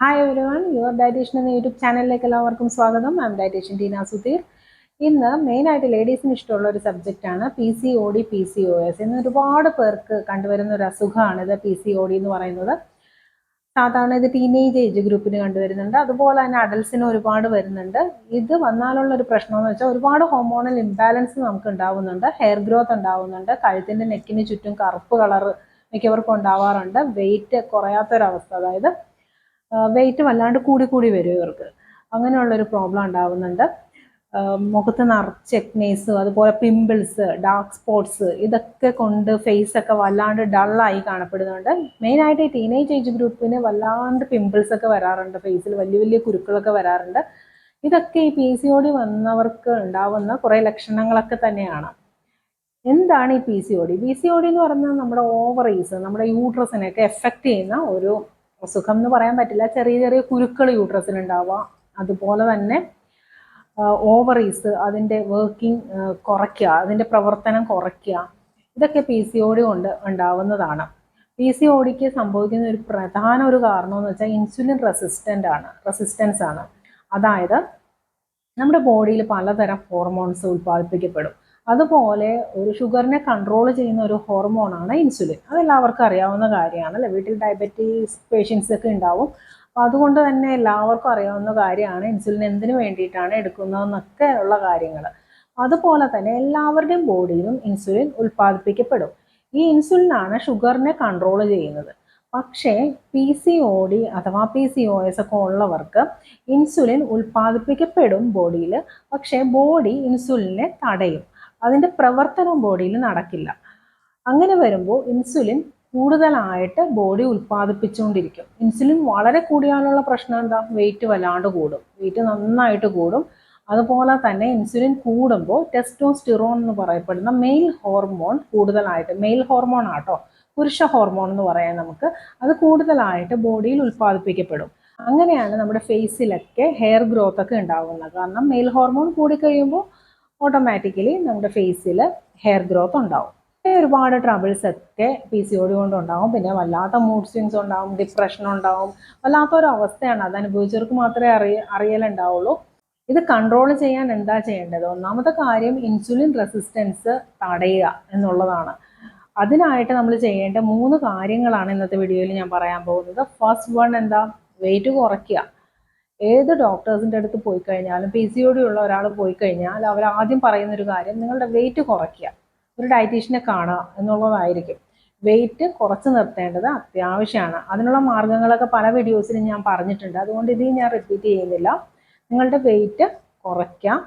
Hi everyone your dietitian എന്ന YouTube ചാനലിലേക്ക് എല്ലാവർക്കും സ്വാഗതം. I'm dietitian Teena Sudheer ഇന്ന് മെയിനായിട്ട് ലേഡീസിന് ഇഷ്ടമുള്ള ഒരു സബ്ജക്റ്റാണ് P C O D P C O S ഇന്ന് ഒരുപാട് പേർക്ക് കണ്ടുവരുന്ന ഒരു അസുഖമാണ് ഇത് പി സി ഒ ഡി എന്ന് പറയുന്നത്. സാധാരണ ഇത് ടീനേജ് ഏജ് ഗ്രൂപ്പിന് കണ്ടുവരുന്നുണ്ട്. അതുപോലെ തന്നെ അഡൽസിന് ഒരുപാട് വരുന്നുണ്ട്. ഇത് വന്നാലുള്ള ഒരു പ്രശ്നം എന്ന് വെച്ചാൽ ഒരുപാട് ഹോമോണൽ ഇംബാലൻസ് നമുക്ക് ഉണ്ടാവുന്നുണ്ട്. ഹെയർ ഗ്രോത്ത് ഉണ്ടാവുന്നുണ്ട്. കഴുത്തിന്റെ നെക്കിന് ചുറ്റും കറുപ്പ് കളർ മിക്കവർക്കും ഉണ്ടാവാറുണ്ട്. വെയിറ്റ് കുറയാത്തൊരവസ്ഥ. അതായത് വെയിറ്റ് വല്ലാണ്ട് കൂടി കൂടി വരും ഇവർക്ക്. അങ്ങനെയുള്ളൊരു പ്രോബ്ലം ഉണ്ടാവുന്നുണ്ട്. മുഖത്ത് നിറച്ച് എക്നേസ് അതുപോലെ പിമ്പിൾസ് ഡാർക്ക് സ്പോട്ട്സ് ഇതൊക്കെ കൊണ്ട് ഫേസ് ഒക്കെ വല്ലാണ്ട് ഡള്ളായി കാണപ്പെടുന്നുണ്ട്. മെയിനായിട്ട് ഈ ടീനേജ് ഏജ് ഗ്രൂപ്പിന് വല്ലാണ്ട് പിമ്പിൾസ് ഒക്കെ വരാറുണ്ട്. ഫേസിൽ വലിയ വലിയ കുരുക്കളൊക്കെ വരാറുണ്ട്. ഇതൊക്കെ ഈ പി സി ഒ ഡി വന്നവർക്ക് ഉണ്ടാവുന്ന കുറേ ലക്ഷണങ്ങളൊക്കെ തന്നെയാണ്. എന്താണ് ഈ P C O D P C O D എന്ന് പറഞ്ഞാൽ നമ്മുടെ ഓവറീസ് നമ്മുടെ യൂട്രസിനെയൊക്കെ എഫക്റ്റ് ചെയ്യുന്ന ഒരു അസുഖം എന്ന് പറയാൻ പറ്റില്ല. ചെറിയ ചെറിയ കുരുക്കൾ യൂട്രസിനുണ്ടാവുക അതുപോലെ തന്നെ ഓവറീസ് അതിന്റെ വർക്കിംഗ് കുറയ്ക്കുക അതിന്റെ പ്രവർത്തനം കുറയ്ക്കുക. ഇതൊക്കെ പി സി ഒ ഡി കൊണ്ട് ഉണ്ടാവുന്നതാണ്. പി സി ഒ ഡിക്ക് സംഭവിക്കുന്ന ഒരു പ്രധാന ഒരു കാരണം എന്ന് വെച്ചാൽ ഇൻസുലിൻ റെസിസ്റ്റന്റ് ആണ് റെസിസ്റ്റൻസ് ആണ്. അതായത് നമ്മുടെ ബോഡിയിൽ പലതരം ഹോർമോൺസ് ഉൽപ്പാദിപ്പിക്കപ്പെടും. അതുപോലെ ഒരു ഷുഗറിനെ കൺട്രോൾ ചെയ്യുന്ന ഒരു ഹോർമോണാണ് ഇൻസുലിൻ അതെല്ലാവർക്കും അറിയാവുന്ന കാര്യമാണ് അല്ലെ വീട്ടിൽ ഡയബറ്റീസ് പേഷ്യൻസ് ഒക്കെ ഉണ്ടാവും. അപ്പോൾ അതുകൊണ്ട് തന്നെ എല്ലാവർക്കും അറിയാവുന്ന കാര്യമാണ് ഇൻസുലിൻ എന്തിനു വേണ്ടിയിട്ടാണ് എടുക്കുന്നതെന്നൊക്കെ ഉള്ള കാര്യങ്ങൾ അതുപോലെ തന്നെ എല്ലാവരുടെയും ബോഡിയിലും ഇൻസുലിൻ ഉൽപ്പാദിപ്പിക്കപ്പെടും. ഈ ഇൻസുലിനാണ് ഷുഗറിനെ കൺട്രോൾ ചെയ്യുന്നത്. പക്ഷേ പി സി ഒ ഡി അഥവാ പി സി ഒ എസ് ഒക്കെ ഉള്ളവർക്ക് ഇൻസുലിൻ ഉൽപ്പാദിപ്പിക്കപ്പെടും ബോഡിയിൽ പക്ഷേ ബോഡി ഇൻസുലിനെ തടയും. അതിന്റെ പ്രവർത്തനം ബോഡിയിൽ നടക്കില്ല. അങ്ങനെ വരുമ്പോൾ ഇൻസുലിൻ കൂടുതലായിട്ട് ബോഡി ഉൽപ്പാദിപ്പിച്ചുകൊണ്ടിരിക്കും. ഇൻസുലിൻ വളരെ കൂടിയാലുള്ള പ്രശ്നം എന്താ? വെയിറ്റ് വല്ലാണ്ട് കൂടും. വെയിറ്റ് നന്നായിട്ട് കൂടും. അതുപോലെ തന്നെ ഇൻസുലിൻ കൂടുമ്പോൾ ടെസ്റ്റോസ്റ്റിറോൺ എന്ന് പറയപ്പെടുന്ന മെയിൽ ഹോർമോൺ കൂടുതലായിട്ട് മെയിൽ ഹോർമോൺ ആട്ടോ പുരുഷ ഹോർമോൺ എന്ന് പറയാൻ നമുക്ക് അത് കൂടുതലായിട്ട് ബോഡിയിൽ ഉൽപ്പാദിപ്പിക്കപ്പെടും. അങ്ങനെയാണ് നമ്മുടെ ഫേസിലൊക്കെ ഹെയർ ഗ്രോത്ത് ഒക്കെ ഉണ്ടാകുന്നത് കാരണം മെയിൽ ഹോർമോൺ കൂടിക്കഴിയുമ്പോൾ ഓട്ടോമാറ്റിക്കലി നമ്മുടെ ഫേസിൽ ഹെയർ ഗ്രോത്ത് ഉണ്ടാവും. ഒരുപാട് ട്രബിൾസ് ഒക്കെ പി സി ഒ ഡി കൊണ്ട് ഉണ്ടാവും. പിന്നെ വല്ലാത്ത മൂഡ് സ്വിങ്സ് ഉണ്ടാവും ഡിപ്രഷൻ ഉണ്ടാവും. വല്ലാത്ത ഒരു അവസ്ഥയാണ്. അത് അനുഭവിച്ചവർക്ക് മാത്രമേ അറിയ അറിയലുണ്ടാവുള്ളൂ. ഇത് കൺട്രോൾ ചെയ്യാൻ എന്താ ചെയ്യേണ്ടത്? ഒന്നാമത്തെ കാര്യം ഇൻസുലിൻ റെസിസ്റ്റൻസ് തടയുക എന്നുള്ളതാണ്. അതിനായിട്ട് നമ്മൾ ചെയ്യേണ്ട മൂന്ന് കാര്യങ്ങളാണ് ഇന്നത്തെ വീഡിയോയിൽ ഞാൻ പറയാൻ പോകുന്നത്. ഫസ്റ്റ് വൺ എന്താ? വെയിറ്റ് കുറയ്ക്കുക. ഏത് ഡോക്ടേഴ്സിന്റെ അടുത്ത് പോയി കഴിഞ്ഞാലും പി സി ഒ ഡി ഉള്ള ഒരാൾ പോയി കഴിഞ്ഞാൽ അവർ ആദ്യം പറയുന്ന ഒരു കാര്യം നിങ്ങളുടെ വെയിറ്റ് കുറയ്ക്കുക. ഒരു ഡയറ്റീഷ്യനെ കാണുക എന്നുള്ളതായിരിക്കും. വെയിറ്റ് കുറച്ച് നിർത്തേണ്ടത് അത്യാവശ്യമാണ്. അതിനുള്ള മാർഗങ്ങളൊക്കെ പല വീഡിയോസിലും ഞാൻ പറഞ്ഞിട്ടുണ്ട്. അതുകൊണ്ട് ഇത് ഞാൻ റിപ്പീറ്റ് ചെയ്യുന്നില്ല. നിങ്ങളുടെ വെയിറ്റ് കുറയ്ക്കാം.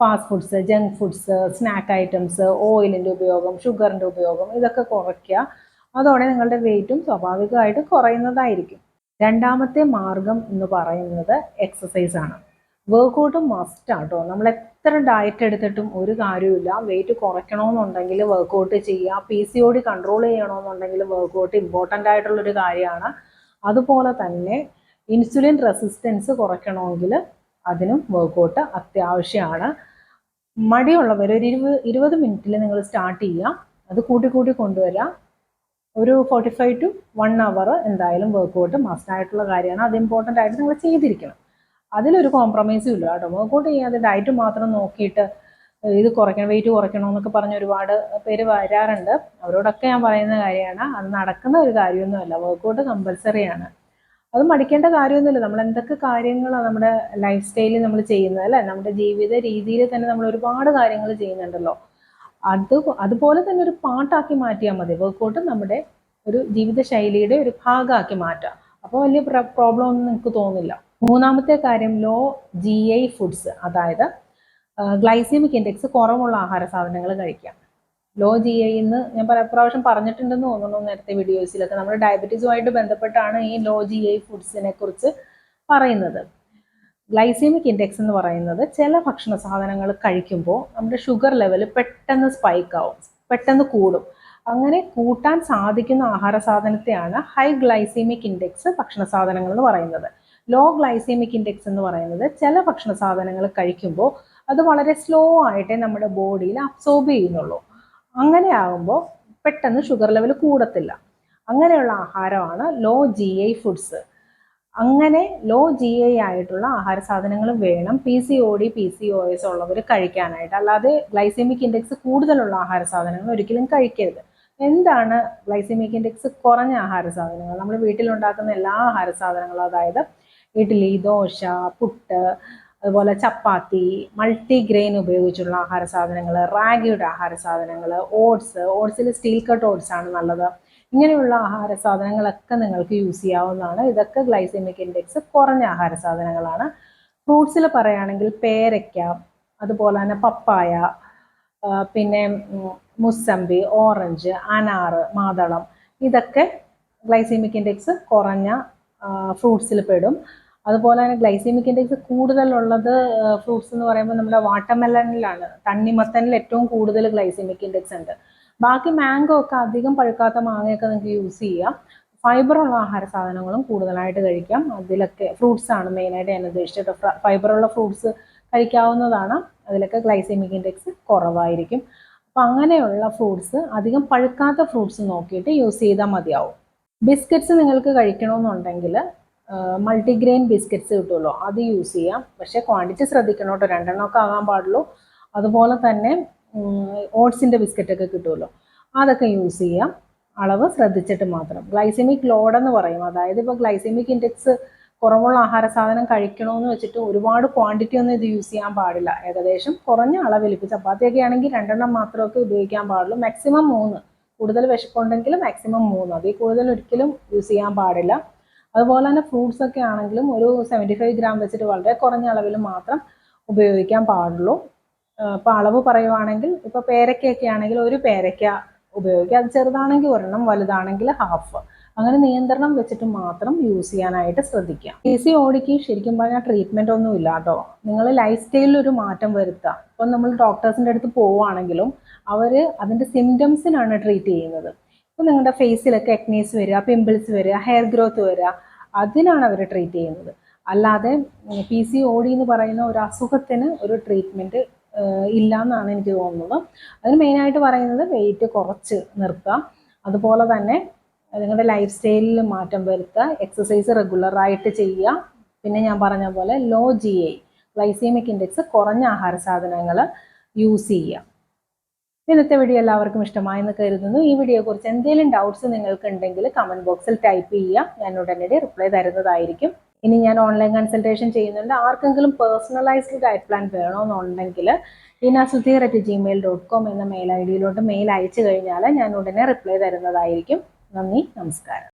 Fast foods junk foods snack items ഓയിലിന്റെ ഉപയോഗം ഷുഗറിന്റെ ഉപയോഗം ഇതൊക്കെ കുറയ്ക്കുക. അതോടെ നിങ്ങളുടെ വെയിറ്റും സ്വാഭാവികമായിട്ട് കുറയുന്നതായിരിക്കും. രണ്ടാമത്തെ മാർഗം എന്ന് പറയുന്നത് എക്സസൈസ് ആണ്. വർക്കൗട്ട് മസ്റ്റ് ആട്ടോ. നമ്മൾ എത്ര ഡയറ്റ് എടുത്തിട്ടും ഒരു കാര്യമില്ല വെയിറ്റ് കുറയ്ക്കണമെന്നുണ്ടെങ്കിൽ വർക്കൗട്ട് ചെയ്യുക. P C O D control ചെയ്യണമെന്നുണ്ടെങ്കിൽ വർക്കൗട്ട് ഇമ്പോർട്ടന്റ് ആയിട്ടുള്ളൊരു കാര്യമാണ്. അതുപോലെ തന്നെ ഇൻസുലിൻ റെസിസ്റ്റൻസ് കുറയ്ക്കണമെങ്കിൽ അതിനും വർക്കൗട്ട് അത്യാവശ്യമാണ്. മടിയുള്ളവർ ഒരു ഇരുപത് ഇരുപത് മിനിറ്റിൽ നിങ്ങൾ സ്റ്റാർട്ട് ചെയ്യുക. അത് കൂട്ടി കൂട്ടി കൊണ്ടുവരിക. ഒരു forty five to one hour എന്തായാലും വർക്കൗട്ട് മസ്റ്റ് ആയിട്ടുള്ള കാര്യമാണ്. അത് ഇമ്പോർട്ടന്റ് ആയിട്ട് നിങ്ങൾ ചെയ്തിരിക്കണം. അതിലൊരു കോംപ്രമൈസും ഇല്ല കേട്ടോ. വർക്കൗട്ട് ചെയ്യാതെ ഡയറ്റ് മാത്രം നോക്കിയിട്ട് ഇത് കുറയ്ക്കണം വെയിറ്റ് കുറയ്ക്കണം എന്നൊക്കെ പറഞ്ഞ് ഒരുപാട് പേര് വരാറുണ്ട്. അവരോടൊക്കെ ഞാൻ പറയുന്ന കാര്യമാണ് അത് നടക്കുന്ന ഒരു കാര്യമൊന്നുമല്ല. വർക്കൗട്ട് കമ്പൽസറിയാണ് അത് മടിക്കേണ്ട കാര്യമൊന്നുമില്ല. നമ്മൾ എന്തൊക്കെ കാര്യങ്ങളാണ് നമ്മുടെ ലൈഫ് സ്റ്റൈലിൽ നമ്മൾ ചെയ്യുന്നത് അല്ലേ? നമ്മുടെ ജീവിത രീതിയിൽ തന്നെ നമ്മൾ ഒരുപാട് കാര്യങ്ങൾ ചെയ്യുന്നുണ്ടല്ലോ. അത് അതുപോലെ തന്നെ ഒരു പാട്ടാക്കി മാറ്റിയാൽ മതി. വർക്കൗട്ട് നമ്മുടെ ഒരു ജീവിതശൈലിയുടെ ഒരു ഭാഗമാക്കി മാറ്റാം. അപ്പോൾ വലിയ പ്രോബ്ലം ഒന്നും നിങ്ങൾക്ക് തോന്നില്ല. മൂന്നാമത്തെ കാര്യം ലോ ജി ഐ ഫുഡ്സ് അതായത് ഗ്ലൈസീമിക് ഇൻഡെക്സ് കുറവുള്ള ആഹാര സാധനങ്ങൾ കഴിക്കാം ലോ ജി ഐ എന്ന് ഞാൻ പല പ്രാവശ്യം പറഞ്ഞിട്ടുണ്ടെന്ന് തോന്നുന്നു നേരത്തെ വീഡിയോസിലൊക്കെ നമ്മൾ ഡയബറ്റീസുമായിട്ട് ബന്ധപ്പെട്ടാണ് ഈ ലോ ജി ഐ ഫുഡ്സിനെ കുറിച്ച് പറയുന്നത്. ഗ്ലൈസീമിക് ഇൻഡെക്സ് എന്ന് പറയുന്നത് ചില ഭക്ഷണ സാധനങ്ങൾ കഴിക്കുമ്പോൾ നമ്മുടെ ഷുഗർ ലെവൽ പെട്ടെന്ന് സ്പൈക്ക് ആവും പെട്ടെന്ന് കൂടും. അങ്ങനെ കൂട്ടാൻ സാധിക്കുന്ന ആഹാര സാധനത്തെയാണ് ഹൈ ഗ്ലൈസീമിക് ഇൻഡെക്സ് ഭക്ഷണ സാധനങ്ങൾ എന്ന് പറയുന്നത്. ലോ ഗ്ലൈസീമിക് ഇൻഡെക്സ് എന്ന് പറയുന്നത് ചില ഭക്ഷണ സാധനങ്ങൾ കഴിക്കുമ്പോൾ അത് വളരെ സ്ലോ ആയിട്ടേ നമ്മുടെ ബോഡിയിൽ അബ്സോർബ് ചെയ്യുന്നുള്ളൂ. അങ്ങനെ ആകുമ്പോൾ പെട്ടെന്ന് ഷുഗർ ലെവൽ കൂടത്തില്ല. അങ്ങനെയുള്ള ആഹാരമാണ് ലോ ജി ഐ ഫുഡ്സ് അങ്ങനെ ലോ ജി ഐ ആയിട്ടുള്ള ആഹാര സാധനങ്ങൾ വേണം. P C O D P C O S ഉള്ളവർ കഴിക്കാനായിട്ട്. അല്ലാതെ ഗ്ലൈസെമിക് ഇൻഡെക്സ് കൂടുതലുള്ള ആഹാര സാധനങ്ങൾ ഒരിക്കലും കഴിക്കരുത്. എന്താണ് ഗ്ലൈസെമിക് ഇൻഡെക്സ് കുറഞ്ഞ ആഹാര സാധനങ്ങൾ? നമ്മൾ വീട്ടിലുണ്ടാക്കുന്ന എല്ലാ ആഹാര സാധനങ്ങളും അതായത് ഇഡ്ഡലി ദോശ പുട്ട് അതുപോലെ ചപ്പാത്തി മൾട്ടി ഗ്രെയിൻ ഉപയോഗിച്ചുള്ള ആഹാര സാധനങ്ങൾ റാഗിയുടെ ആഹാര സാധനങ്ങൾ ഓട്സ് ഓട്സിൽ സ്റ്റീൽ കട്ട് ഓട്സ് ആണ് നല്ലത്. ഇങ്ങനെയുള്ള ആഹാര സാധനങ്ങളൊക്കെ നിങ്ങൾക്ക് യൂസ് ചെയ്യാവുന്നതാണ്. ഇതൊക്കെ ഗ്ലൈസെമിക് ഇൻഡെക്സ് കുറഞ്ഞ ആഹാര സാധനങ്ങളാണ്. ഫ്രൂട്ട്സിൽ പറയുകയാണെങ്കിൽ പേരയ്ക്ക അതുപോലെ തന്നെ പപ്പായ പിന്നെ മുസമ്പി ഓറഞ്ച് അനാറ് മാതളം ഇതൊക്കെ ഗ്ലൈസെമിക് ഇൻഡെക്സ് കുറഞ്ഞ ഫ്രൂട്ട്സിൽ പെടും. അതുപോലെ തന്നെ ഗ്ലൈസെമിക് ഇൻഡെക്സ് കൂടുതലുള്ളത് ഫ്രൂട്ട്സ് എന്ന് പറയുമ്പോൾ നമ്മുടെ വാട്ടർമെലണിലാണ് തണ്ണിമത്തനിൽ ഏറ്റവും കൂടുതൽ ഗ്ലൈസെമിക് ഇൻഡെക്സ് ഉണ്ട്. ബാക്കി മാംഗോ ഒക്കെ അധികം പഴുക്കാത്ത മാങ്ങയൊക്കെ നിങ്ങൾക്ക് യൂസ് ചെയ്യാം. ഫൈബറുള്ള ആഹാര സാധനങ്ങളും കൂടുതലായിട്ട് കഴിക്കാം. അതിലൊക്കെ ഫ്രൂട്ട്സ് ആണ് മെയിനായിട്ട് ഞാൻ ഉദ്ദേശിച്ചത്. ഫൈബറുള്ള ഫ്രൂട്ട്സ് കഴിക്കാവുന്നതാണ്. അതിലൊക്കെ ഗ്ലൈസെമിക് ഇൻഡെക്സ് കുറവായിരിക്കും. അപ്പം അങ്ങനെയുള്ള ഫ്രൂട്ട്സ് അധികം പഴുക്കാത്ത ഫ്രൂട്ട്സ് നോക്കിയിട്ട് യൂസ് ചെയ്താൽ മതിയാവും. ബിസ്ക്കറ്റ്സ് നിങ്ങൾക്ക് കഴിക്കണമെന്നുണ്ടെങ്കിൽ മൾട്ടിഗ്രെയിൻ ബിസ്ക്കറ്റ്സ് കിട്ടുമല്ലോ. അത് യൂസ് ചെയ്യാം. പക്ഷേ ക്വാണ്ടിറ്റി ശ്രദ്ധിക്കണം കേട്ടോ. രണ്ടെണ്ണമൊക്കെ ആകാൻ പാടുള്ളൂ. അതുപോലെ തന്നെ ഓട്സിന്റെ ബിസ്ക്കറ്റൊക്കെ കിട്ടുമല്ലോ. അതൊക്കെ യൂസ് ചെയ്യാം. അളവ് ശ്രദ്ധിച്ചിട്ട് മാത്രം. ഗ്ലൈസെമിക് ലോഡ് എന്ന് പറയും. അതായത് ഇപ്പോൾ ഗ്ലൈസെമിക് ഇൻഡെക്സ് കുറവുള്ള ആഹാര സാധനം കഴിക്കണമെന്ന് വെച്ചിട്ട് ഒരുപാട് ക്വാണ്ടിറ്റി ഒന്നും ഇത് യൂസ് ചെയ്യാൻ പാടില്ല. ഏകദേശം കുറഞ്ഞ അളവിൽ ഇപ്പോൾ ചപ്പാത്തിയൊക്കെ ആണെങ്കിൽ രണ്ടെണ്ണം മാത്രമൊക്കെ ഉപയോഗിക്കാൻ പാടുള്ളൂ. മാക്സിമം മൂന്ന്. കൂടുതൽ വിശപ്പുണ്ടെങ്കിൽ മാക്സിമം മൂന്ന്. അതിൽ കൂടുതൽ ഒരിക്കലും യൂസ് ചെയ്യാൻ പാടില്ല. അതുപോലെ തന്നെ ഫ്രൂട്ട്സ് ഒക്കെ ആണെങ്കിലും ഒരു സെവന്റി ഫൈവ് ഗ്രാം വെച്ചിട്ട് വളരെ കുറഞ്ഞ അളവിൽ മാത്രം ഉപയോഗിക്കാൻ പാടുള്ളൂ. ഇപ്പോൾ അളവ് പറയുവാണെങ്കിൽ ഇപ്പോൾ പേരയ്ക്കൊക്കെ ആണെങ്കിൽ ഒരു പേരക്ക ഉപയോഗിക്കുക. അത് ചെറുതാണെങ്കിൽ ഒരെണ്ണം വലുതാണെങ്കിൽ ഹാഫ് അങ്ങനെ നിയന്ത്രണം വെച്ചിട്ട് മാത്രം യൂസ് ചെയ്യാനായിട്ട് ശ്രദ്ധിക്കുക. പി സി ഓടിക്ക് ശരിക്കും പറഞ്ഞാൽ ട്രീറ്റ്മെന്റ് ഒന്നും ഇല്ല കേട്ടോ. നിങ്ങൾ ലൈഫ് സ്റ്റൈലിൽ ഒരു മാറ്റം വരുത്തുക ഇപ്പം നമ്മൾ ഡോക്ടേഴ്സിന്റെ അടുത്ത് പോവുകയാണെങ്കിലും അവർ അതിന്റെ സിംറ്റംസിനാണ് ട്രീറ്റ് ചെയ്യുന്നത്. ഇപ്പം നിങ്ങളുടെ ഫേസിലൊക്കെ എക്നീസ് വരിക പിമ്പിൾസ് വരിക ഹെയർ ഗ്രോത്ത് വരിക അതിനാണ് അവർ ട്രീറ്റ് ചെയ്യുന്നത്. അല്ലാതെ പി സി ഓടി എന്ന് പറയുന്ന ഒരു അസുഖത്തിന് ഒരു ട്രീറ്റ്മെന്റ് ഇല്ല എന്നാണ് എനിക്ക് തോന്നുന്നത്. അതിന് മെയിനായിട്ട് പറയുന്നത് വെയിറ്റ് കുറച്ച് നിർത്തുക. അതുപോലെ തന്നെ നിങ്ങളുടെ ലൈഫ് സ്റ്റൈലിൽ മാറ്റം വരുത്തുക. എക്സസൈസ് റെഗുലറായിട്ട് ചെയ്യുക. പിന്നെ ഞാൻ പറഞ്ഞ പോലെ low G I glycaemic index കുറഞ്ഞ ആഹാര സാധനങ്ങൾ യൂസ് ചെയ്യുക. ഇന്നത്തെ വീഡിയോ എല്ലാവർക്കും ഇഷ്ടമായെന്ന് കരുതുന്നു. ഈ വീഡിയോയെക്കുറിച്ച് എന്തെങ്കിലും ഡൗട്ട്സ് നിങ്ങൾക്ക് ഉണ്ടെങ്കിൽ കമന്റ് ബോക്സിൽ ടൈപ്പ് ചെയ്യുക. ഞാൻ ഉടനടി റിപ്ലൈ തരുന്നതായിരിക്കും. ഇനി ഞാൻ ഓൺലൈൻ കൺസൾട്ടേഷൻ ചെയ്യുന്നുണ്ട്. ആർക്കെങ്കിലും പേഴ്സണലൈസ്ഡ് ഡയറ്റ് പ്ലാൻ വേണമെന്നുണ്ടെങ്കിൽ ഇനസുധീർ അറ്റ് ജിമെയിൽ ഡോട്ട് കോം എന്ന മെയിൽ ഐ ഡിയിലോട്ട് മെയിൽ അയച്ചു കഴിഞ്ഞാൽ ഞാൻ ഉടനെ റിപ്ലൈ തരുന്നതായിരിക്കും. നന്ദി നമസ്കാരം.